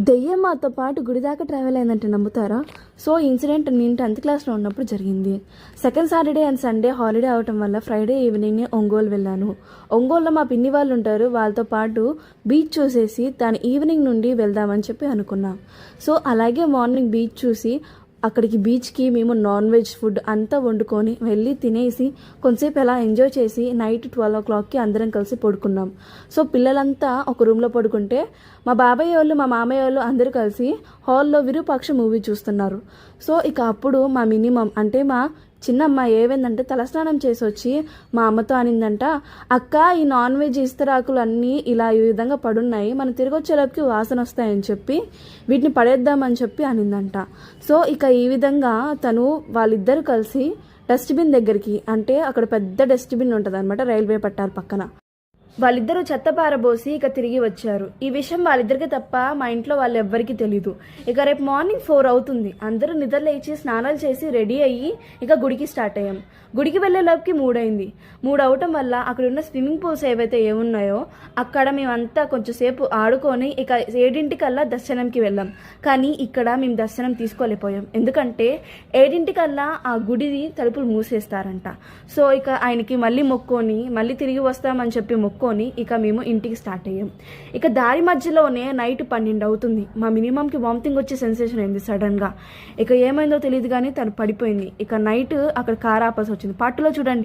దెయ్యం మాతో పాటు గుడి దాకా ట్రావెల్ అయిందంటే నమ్ముతారా? సో ఇన్సిడెంట్ నేను టెన్త్ క్లాస్లో ఉన్నప్పుడు జరిగింది. Second Saturday and Sunday holiday అవటం వల్ల ఫ్రైడే ఈవినింగ్ ఒంగోలు వెళ్ళాను. ఒంగోలులో మా పిన్ని వాళ్ళు ఉంటారు వాళ్ళతో పాటు బీచ్ చూసేసి దాని ఈవినింగ్ నుండి వెళ్దామని చెప్పి అనుకున్నాం. సో అలాగే మార్నింగ్ బీచ్ చూసి అక్కడికి బీచ్కి మేము నాన్ వెజ్ ఫుడ్ అంతా వండుకొని వెళ్ళి తినేసి కొంతసేపు ఎలా ఎంజాయ్ చేసి నైట్ ట్వెల్వ్ ఓ క్లాక్కి అందరం కలిసి పడుకున్నాం. సో పిల్లలంతా ఒక రూమ్లో పడుకుంటే మా బాబాయ్ వాళ్ళు మా మామయ్య వాళ్ళు అందరూ కలిసి హాల్లో విరూపాక్ష మూవీ చూస్తున్నారు. సో ఇక అప్పుడు మా మినిమం అంటే మా చిన్నమ్మ ఏమైందంటే తలస్నానం చేసి వచ్చి మా అమ్మతో అనిందంట అక్క ఈ నాన్ వెజ్ ఇస్తరాకులు అన్నీ ఇలా ఈ విధంగా పడున్నాయి మనం తిరిగి వాసన వస్తాయని చెప్పి వీటిని పడేద్దామని చెప్పి అనిందంట. సో ఇక ఈ విధంగా తను వాళ్ళిద్దరూ కలిసి డస్ట్బిన్ దగ్గరికి అంటే అక్కడ పెద్ద డస్ట్బిన్ ఉంటుంది అనమాట రైల్వే పట్టాల పక్కన. వాళ్ళిద్దరూ చెత్త పారబోసి ఇక తిరిగి వచ్చారు. ఈ విషయం వాళ్ళిద్దరికి తప్ప మా ఇంట్లో వాళ్ళు ఎవ్వరికీ తెలీదు. ఇక రేపు మార్నింగ్ ఫోర్ అవుతుంది. అందరూ నిద్ర లేచి స్నానాలు చేసి రెడీ అయ్యి ఇక గుడికి స్టార్ట్ అయ్యాం. గుడికి వెళ్ళేలోపుకి మూడైంది. మూడు అవటం వల్ల అక్కడున్న స్విమ్మింగ్ పూల్స్ ఏవైతే ఏమున్నాయో అక్కడ మేమంతా కొంచెం సేపు ఆడుకొని ఇక ఏడింటికల్లా దర్శనంకి వెళ్ళాం. కానీ ఇక్కడ మేము దర్శనం తీసుకోలేకపోయాం. ఎందుకంటే ఏడింటికల్లా ఆ గుడిది తలుపులు మూసేస్తారంట. సో ఇక ఆయనకి మళ్ళీ మొక్కొని మళ్ళీ తిరిగి వస్తామని చెప్పి మొక్కొని ఇక మేము ఇంటికి స్టార్ట్ అయ్యాం. ఇక దారి మధ్యలోనే నైట్ పన్నెండు అవుతుంది. మా మినిమంకి వామిటింగ్ వచ్చే సెన్సేషన్ అయింది సడన్గా. ఇక ఏమైందో తెలియదు కానీ తను పడిపోయింది. ఇక నైట్ అక్కడ కార్ ఆపాల్సి వచ్చింది. పాటలో చూడండి.